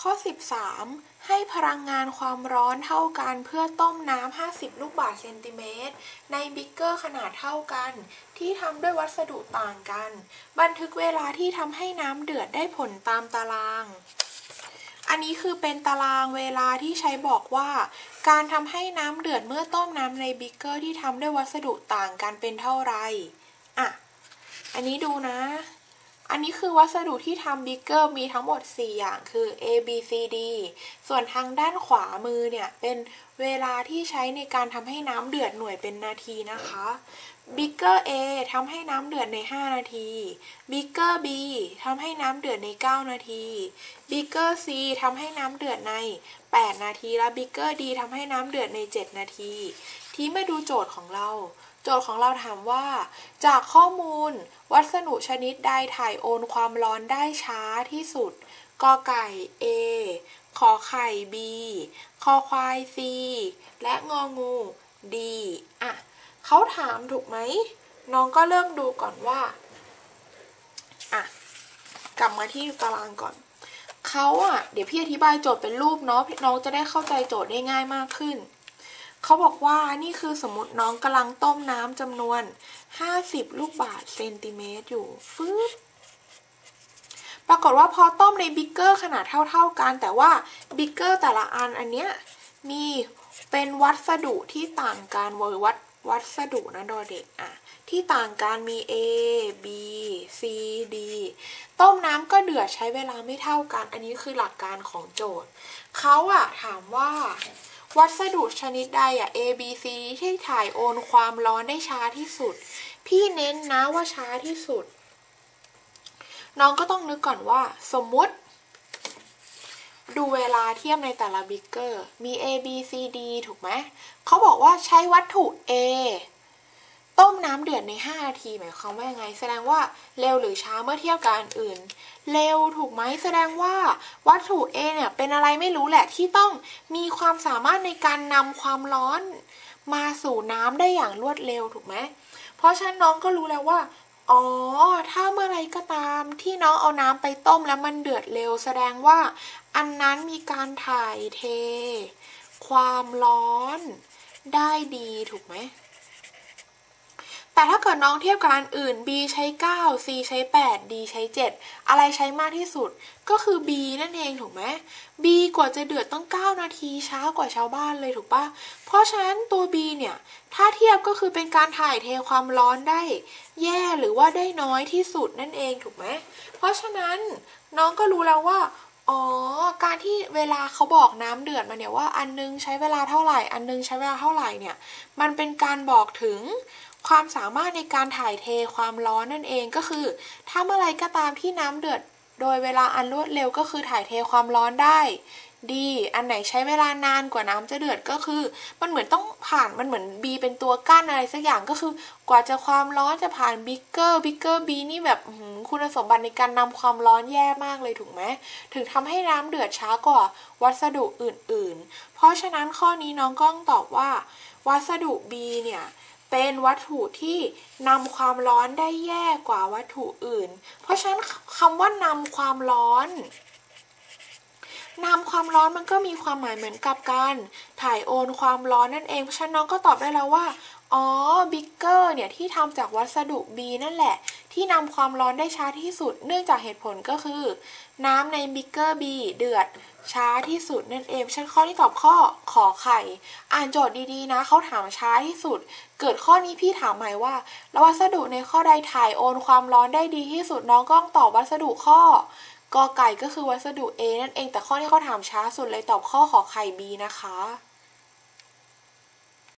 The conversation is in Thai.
ข้อ 13 ให้พลังงานความร้อนเท่ากันเพื่อต้มน้ำ 50 ลูกบาศก์เซนติเมตร ในบิ๊กเกอร์ขนาดเท่ากัน ที่ทำด้วยวัสดุต่างกัน บันทึกเวลาที่ทำให้น้ำเดือดได้ผลตามตาราง อันนี้คือเป็นตารางเวลาที่ใช้บอกว่า การทำให้น้ำเดือดเมื่อต้มน้ำในบิ๊กเกอร์ที่ทำด้วยวัสดุต่างกันเป็นเท่าไหร่อะ อันนี้ดูนะ อันนี้คือวัสดุที่ทำบิ๊กเกอร์มีทั้งหมด 4 อย่างคือ A B C D ส่วนทางด้านขวามือเนี่ย เป็นเวลาที่ใช้ในการทำให้น้ำเดือดหน่วยเป็นนาทีนะคะบิ๊กเกอร์ A ทำให้น้ำเดือดใน 5 นาทีบิ๊กเกอร์ B ทำให้น้ำเดือดใน 9 นาทีบิ๊กเกอร์ C ทำให้น้ำเดือดใน 8 นาที และบิ๊กเกอร์ D ทำให้น้ำเดือดใน 7 นาที ที่มาดูโจทย์ของเรา จทย์ของเราถามว่า จากข้อมูล วัสดุชนิดใดถ่ายโอนความร้อนได้ช้าที่สุดกอไก่ A ขอไข่ B คอควาย C และงองู D อะเขาถามถูกไหม น้องก็เริ่มดูก่อนว่า อะ กลับมาที่ตารางก่อน เขาอะ เดี๋ยวพี่อธิบายโจทย์เป็นรูปเนาะ น้องจะได้เข้าใจโจทย์ได้ง่ายมากขึ้น เขาบอกว่านี่คือสมมติน้องกำลังต้มน้ำจำนวน 50 ลูกบาศก์เซนติเมตรอยู่ฟืบปรากฏว่าพอต้มในบิ๊กเกอร์ขนาดเท่าๆกัน แต่ว่าบิ๊กเกอร์แต่ละอันอันเนี้ยมีเป็นวัสดุที่ต่างกันววัดวัสดุนะดเด็กอะที่ต่างกันมี A B C D ต้มน้ำก็เดือดใช้เวลาไม่เท่ากัน อันนี้คือหลักการของโจทย์เขาอะถามว่า วัสดุชนิดใดอะ A B C ที่ถ่ายโอนความร้อนได้ช้าที่สุด พี่เน้นนะว่าช้าที่สุด น้องก็ต้องนึกก่อนว่า สมมุติ ดูเวลาเทียบในแต่ละบิ๊กเกอร์ มี A B C D ถูกไหม เขาบอกว่าใช้วัตถุ A ต้มน้ำเดือดใน 5 นาทีหมายความว่ายังไง แสดงว่าเร็วหรือช้าเมื่อเทียบกับอันอื่น เร็วถูกไหมแสดงว่าวัตถุ A เนี่ยเป็นอะไรไม่รู้แหละที่ต้องมีความสามารถในการนำความร้อนมาสู่น้ำได้อย่างรวดเร็วถูกไหมเพราะฉะนั้นน้องก็รู้แล้วว่า อ๋อ ถ้าเมื่อไรก็ตามที่น้องเอาน้ำไปต้มแล้วมันเดือดเร็ว แสดงว่าอันนั้นมีการถ่ายเท ความร้อนได้ดีถูกไหม แต่ถ้าเกิดน้องเทียบกับอันอื่น B ใช้ 9 C ใช้ 8 D ใช้ 7 อะไรใช้มากที่สุด ก็คือ B นั่นเองถูกไหม B กว่าจะเดือดต้อง 9 นาทีช้ากว่าชาวบ้านเลยถูกปะเพราะฉะนั้นตัว B เนี่ย ถ้าเทียบก็คือเป็นการถ่ายเทความร้อนได้ แย่หรือว่าได้น้อยที่สุดนั่นเองถูกไหม เพราะฉะนั้นน้องก็รู้แล้วว่า อ๋อ การที่เวลาเขาบอกน้ำเดือดมาเนี่ยว่าอันนึงใช้เวลาเท่าไหร่ อันนึงใช้เวลาเท่าไหร่เนี่ย มันเป็นการบอกถึงความสามารถในการถ่ายเทความร้อนนั่นเองก็คือ ถ้าเมื่อไรก็ตามที่น้ำเดือด โดยเวลาอันรวดเร็วก็คือถ่ายเทความร้อนได้ ดี อันไหนใช้เวลานานกว่าน้ำจะเดือดก็คือ มันเหมือนต้องผ่านมันเหมือน B เป็นตัวกั้นอะไรสักอย่างก็คือกว่าจะความร้อนจะผ่านบิ๊กเกอร์บิ๊กเกอร์ B นี่แบบคุณสมบัติในการนำความร้อนแย่มากเลยถูกไหมถึงทำให้น้ำเดือดช้ากว่าวัสดุอื่นๆ เพราะฉะนั้นข้อนี้น้องก้องตอบว่า วัสดุ B เนี่ยเป็นวัตถุที่นำความร้อนได้แย่กว่าวัตถุอื่น เพราะฉะนั้นคำว่านำความร้อน นำความร้อนมันก็มีความหมายเหมือนกับการถ่ายโอนความร้อนนั่นเอง เพราะฉะนั้นน้องก็ตอบได้แล้วว่า อ๋อ บิ๊กเกอร์เนี่ยที่ทำจากวัสดุ B นั่นแหละ ที่นำความร้อนได้ช้าที่สุด เนื่องจากเหตุผลก็คือ น้ำในบิ๊กเกอร์ B เดือดช้าที่สุดนั่นเองฉันข้อที่ตอบข้อขอไข่ อ่านโจทย์ดีๆนะเขาถามช้าที่สุด เกิดข้อนี้พี่ถามใหม่ว่าแล้ววัสดุในข้อใดถ่ายโอนความร้อนได้ดีที่สุดน้องก็ต้องตอบวัสดุข้อ กอไก่ก็คือวัสดุ A นั่นเองแต่ข้อที่เขาถามช้าสุดเลยตอบข้อขอไข่ B นะคะ